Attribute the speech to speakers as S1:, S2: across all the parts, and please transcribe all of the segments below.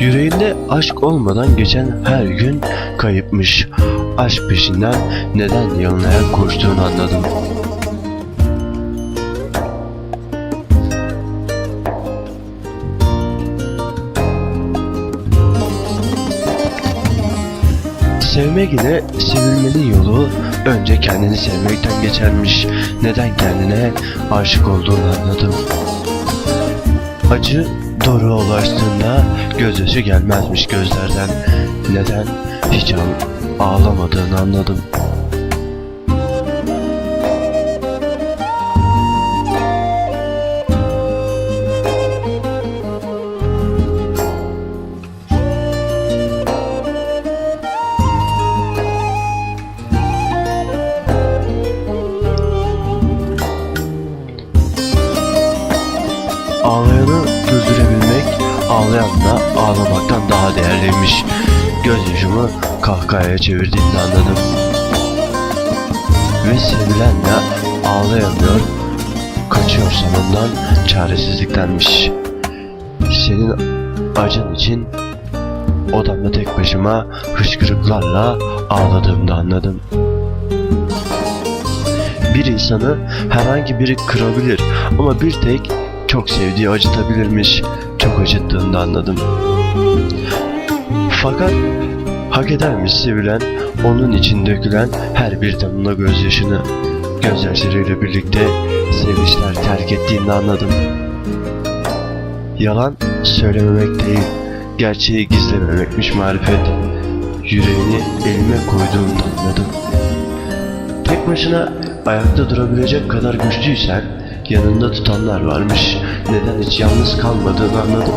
S1: Yüreğinde aşk olmadan geçen her gün kayıpmış. Aşk peşinden neden yalın ayak koştuğunu anladım. Sevmek ile sevilmenin yolu önce kendini sevmekten geçermiş. Neden kendine aşık olduğunu anladım. Acı doğru ulaştığında gözyaşı gelmezmiş gözlerden. Neden hiç ağ- ağlamadığını anladım. Ağlayanı güldürebilmek, ağlayan da ağlamaktan daha değerliymiş. Gözyaşımı kahkahaya çevirdiğimde anladım. Ve sevilen de ağlayamıyor, kaçıyor sonundan çaresizliktenmiş. Senin acın için odamda tek başıma hışkırıklarla ağladığımda anladım. Bir insanı herhangi biri kırabilir ama bir tek çok sevdiği acıtabilirmiş. Çok acıttığını da anladım. Fakat hak edermiş sevilen, onun için dökülen her bir damla gözyaşını gözyaşlarıyla birlikte sevinçler terk ettiğini anladım. Yalan söylememek değil, gerçeği gizlememekmiş marifet. Yüreğini elime koyduğumda anladım. Tek başına ayakta durabilecek kadar güçlüysen yanında tutanlar varmış. Neden hiç yalnız kalmadığını anladım.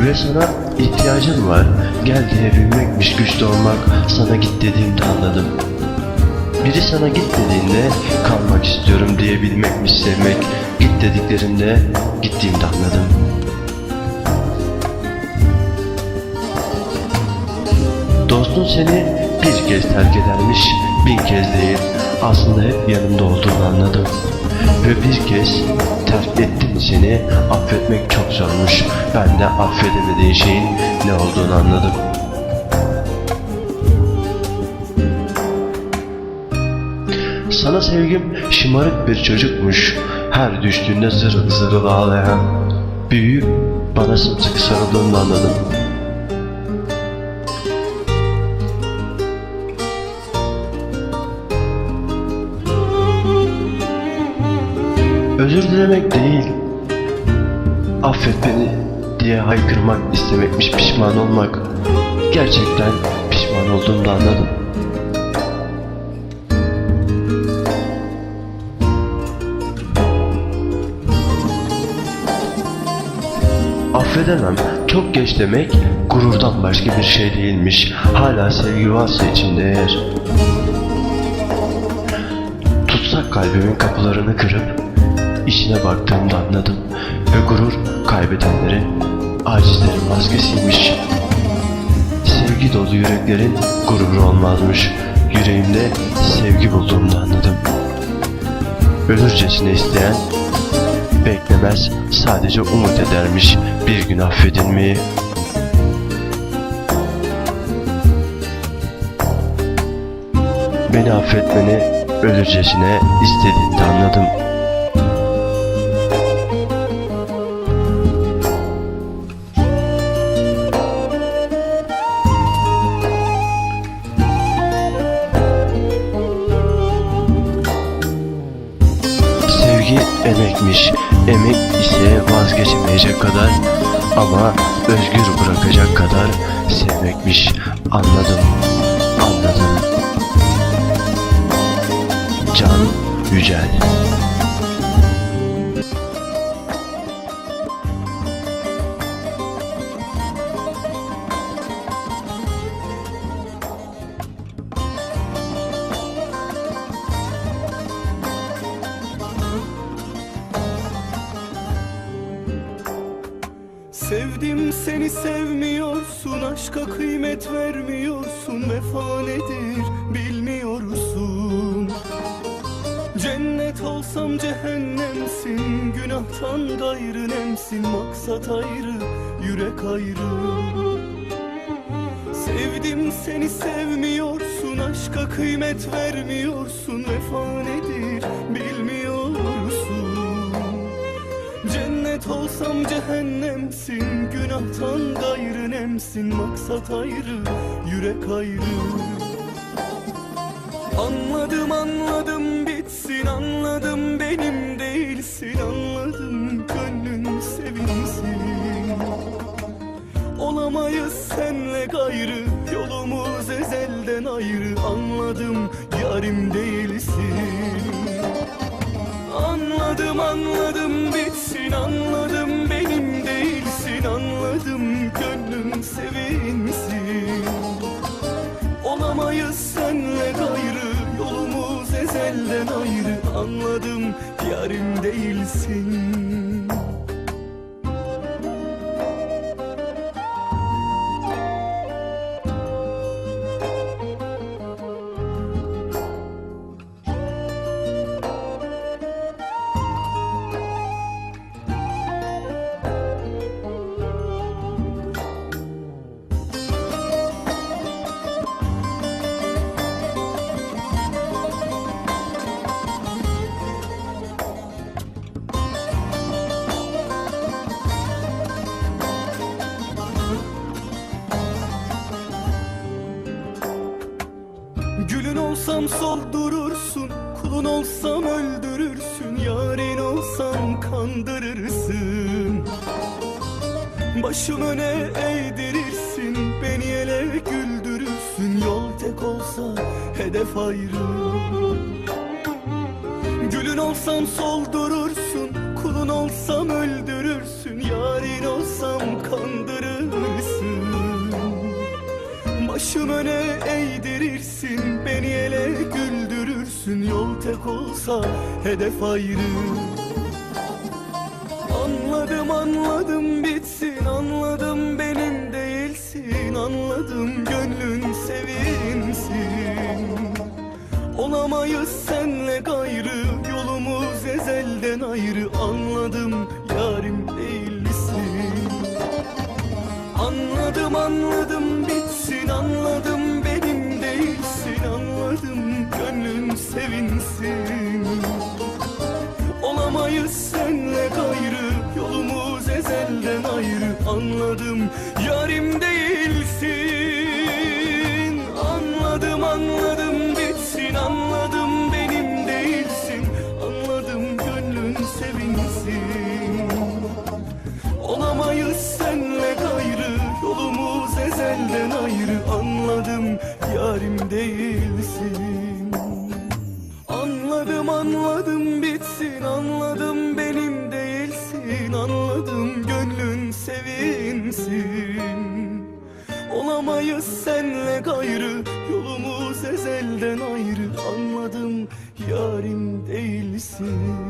S1: Ve sana ihtiyacım var. Gel diyebilmekmiş güçlü olmak. Sana git dediğimde anladım. Biri sana git dediğinde kalmak istiyorum diyebilmekmiş sevmek. Git dediklerinde gittiğimde anladım. Dostun seni bir kez terk edermiş, bin kez değil. Aslında hep yanımda olduğunu anladım. Ve bir kez terk etti mi seni affetmek çok zormuş. Ben de affedemediğin şeyin ne olduğunu anladım. Sana sevgim şımarık bir çocukmuş. Her düştüğünde zırıl zırıl ağlayan. Büyüyüp bana sımsıkı sarıldığını anladım. Özür dilemek değil, affet beni diye haykırmak istemekmiş pişman olmak. Gerçekten pişman olduğumda anladım. Affedemem, çok geç demek gururdan başka bir şey değilmiş. Hala sevgi varsa içinde eğer. Tutsak kalbimin kapılarını kırıp işine baktığımda anladım. Ve gurur kaybedenlerin, acizlerin maskesiymiş. Sevgi dolu yüreklerin gururu olmazmış. Yüreğimde sevgi bulduğumda anladım. Ölürcesine isteyen beklemez sadece umut edermiş bir gün affedilmeyi. Beni affetmeni ölürcesine istediğinde anladım. Emekmiş. Emek ise vazgeçemeyecek kadar ama
S2: özgür bırakacak kadar sevmekmiş. Anladım, anladım. Can Yücel
S1: Seni sevmiyorsun Aşka kıymet vermiyorsun Vefa nedir bilmiyorsun. Cennet olsam cehennemsin Günahtan gayrı nemsin Maksat ayrı, yürek ayrı. Sevdim seni sevmiyorsun Aşka kıymet vermiyorsun Vefa nedir bilmiyorsun Cennet olsam cehennemsin Günahtan gayrı nemsin Maksat ayrı, yürek ayrı. Anladım anladım bitsin Anladım benim Anladım yarim değilsin Başım öne eğdirirsin Beni ele güldürürsün. Yol tek olsa hedef ayrı. Gülün olsam soldurursun Kulun olsam öldürürsün. Yarın olsam kandırırsın. Başım öne eğdirirsin Beni ele güldürürsün. Yol tek olsa hedef ayrı Senle gayrı Yolumuz ezelden ayrı. Anladım yarim değilsin